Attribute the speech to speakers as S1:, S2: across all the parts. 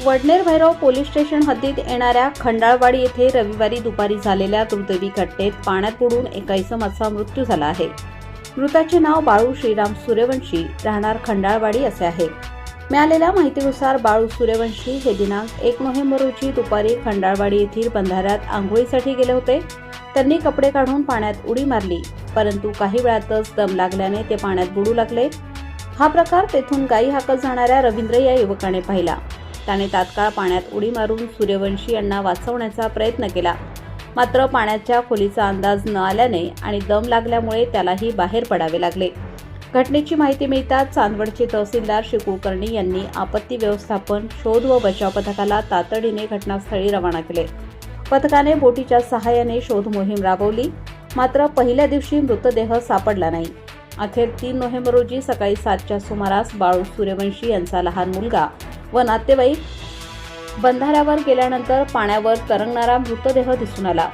S1: Wadner Bhairav police station हद्दीत येणाऱ्या खंडाळवाडी येथे रविवारी दुपारी झालेल्या दुर्दैवी घटनेत पाण्यात बुडून एका इसमाचा मृत्यू झाला आहे. मृताचे नाव बाळू श्रीराम सूर्यवंशी राहणार खंडाळवाडी असे आहे. मिळालेल्या माहितीनुसार बाळू सूर्यवंशी हे दिनांक एक नोव्हेंबर रोजी दुपारी खंडाळवाडी येथील बंधाऱ्यात आंघोळीसाठी गेले होते. त्यांनी कपडे काढून पाण्यात उडी मारली परंतु काही वेळातच दम लागल्याने ते पाण्यात बुडू लागले. हा प्रकार तेथून गायी हाकत जाणाऱ्या रवींद्र या युवकाने पाहिला. त्याने तात्काळ पाण्यात उडी मारून सूर्यवंशी यांना वाचवण्याचा प्रयत्न केला. मात्र पाण्याच्या खोलीचा अंदाज न आल्याने आणि दम लागल्यामुळे त्यालाही बाहेर पडावे लागले. घटनेची माहिती मिळताच चांदवडचे तहसीलदार श्री कुलकर्णी यांनी आपत्ती व्यवस्थापन शोध व बचाव पथकाला तातडीने घटनास्थळी रवाना केले. पथकाने बोटीच्या सहाय्याने शोध मोहीम राबवली मात्र पहिल्या दिवशी मृतदेह सापडला नाही. अखेर तीन नोव्हेंबर रोजी सकाळी सातच्या सुमारास बाळू सूर्यवंशी यांचा लहान मुलगा व नातेवाईक बंधाऱ्यावर गेल्यानंतर पाण्यावर तरंगणारा मृतदेह दिसून आला.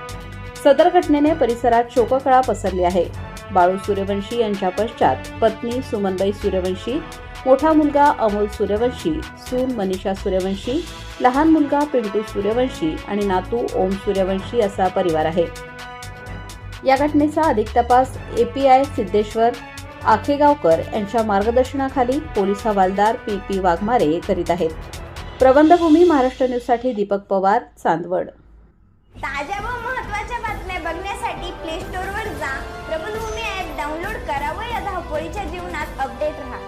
S1: सदर घटनेने परिसरात शोककळा पसरली आहे. बाळू सूर्यवंशी यांच्या पश्चात पत्नी सुमनबाई सूर्यवंशी मोठा मुलगा अमोल सूर्यवंशी सून मनीषा सूर्यवंशी लहान मुलगा पिंटू सूर्यवंशी आणि नातू ओम सूर्यवंशी असा परिवार आहे. या घटनेचा अधिक तपास एपीआय सिद्धेश्वर आखेगावकर यांच्या मार्गदर्शनाखाली पोलीस हवालदार पी पी वाघमारे करीत आहेत. प्रबंधभूमी महाराष्ट्र न्यूजसाठी दीपक पवार चांदवड.
S2: ताज्या व महत्त्वाच्या बातम्या बघण्यासाठी प्ले स्टोअरवर जा. प्रबंधभूमी ॲप डाउनलोड करा व या धावपळीच्या जीवनात अपडेट राहा.